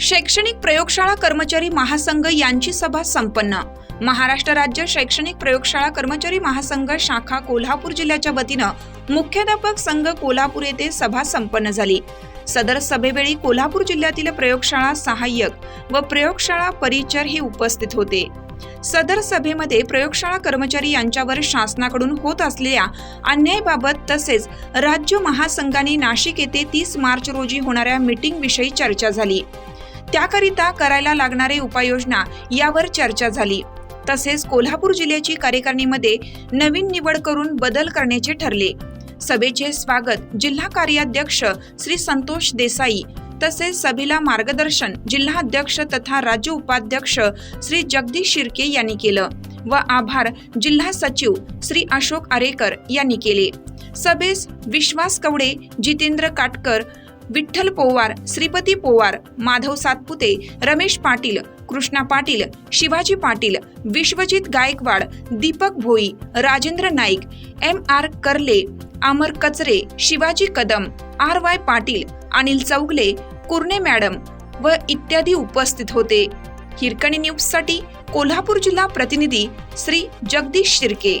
शैक्षणिक प्रयोगशाळा कर्मचारी महासंघ यांची सभा संपन्न. महाराष्ट्र राज्य शैक्षणिक प्रयोगशाळा कर्मचारी महासंघ शाखा कोल्हापूर जिल्ह्याच्या वतीनं मुख्याध्यापक संघ कोल्हापूर येथे सभा संपन्न झाली. सदर सभेवेळी कोल्हापूर जिल्ह्यातील प्रयोगशाळा सहाय्यक व प्रयोगशाळा परिचर हे उपस्थित होते. सदर सभेमध्ये प्रयोगशाळा कर्मचारी यांच्यावर शासनाकडून होत असलेल्या अन्यायाबाबत तसेच राज्य महासंघाने नाशिक येथे तीस मार्च रोजी होणाऱ्या मीटिंग विषयी चर्चा झाली. त्याकरिता करायला लागणारे उपाययोजना यावर चर्चा झाली. तसेच कोल्हापूर जिल्ह्याची कार्यकारिणीमध्ये नवीन निवड करून बदल करण्याचे ठरले. सभेचे स्वागत जिल्हा कार्याध्यक्ष श्री संतोष देसाई तसेच सभेला मार्गदर्शन जिल्हा अध्यक्ष तथा राज्य उपाध्यक्ष श्री जगदीश शिर्के यांनी केलं व आभार जिल्हा सचिव श्री अशोक आरेकर यांनी केले. सभेस Vishwas Kawade Jitendra Katkar Vitthal Powar Shripati Powar Madhav Satpute Ramesh Patil Krishna Patil Shivaji Patil Vishwajit Gaikwad Deepak Bhoi Rajendra Naik M R Karle Amar Kachare Shivaji Kadam R Y Patil Anil Chougule Kurne madam व इत्यादी उपस्थित होते. हिरकणी न्यूजसाठी कोल्हापूर जिल्हा प्रतिनिधी श्री जगदीश शिर्के.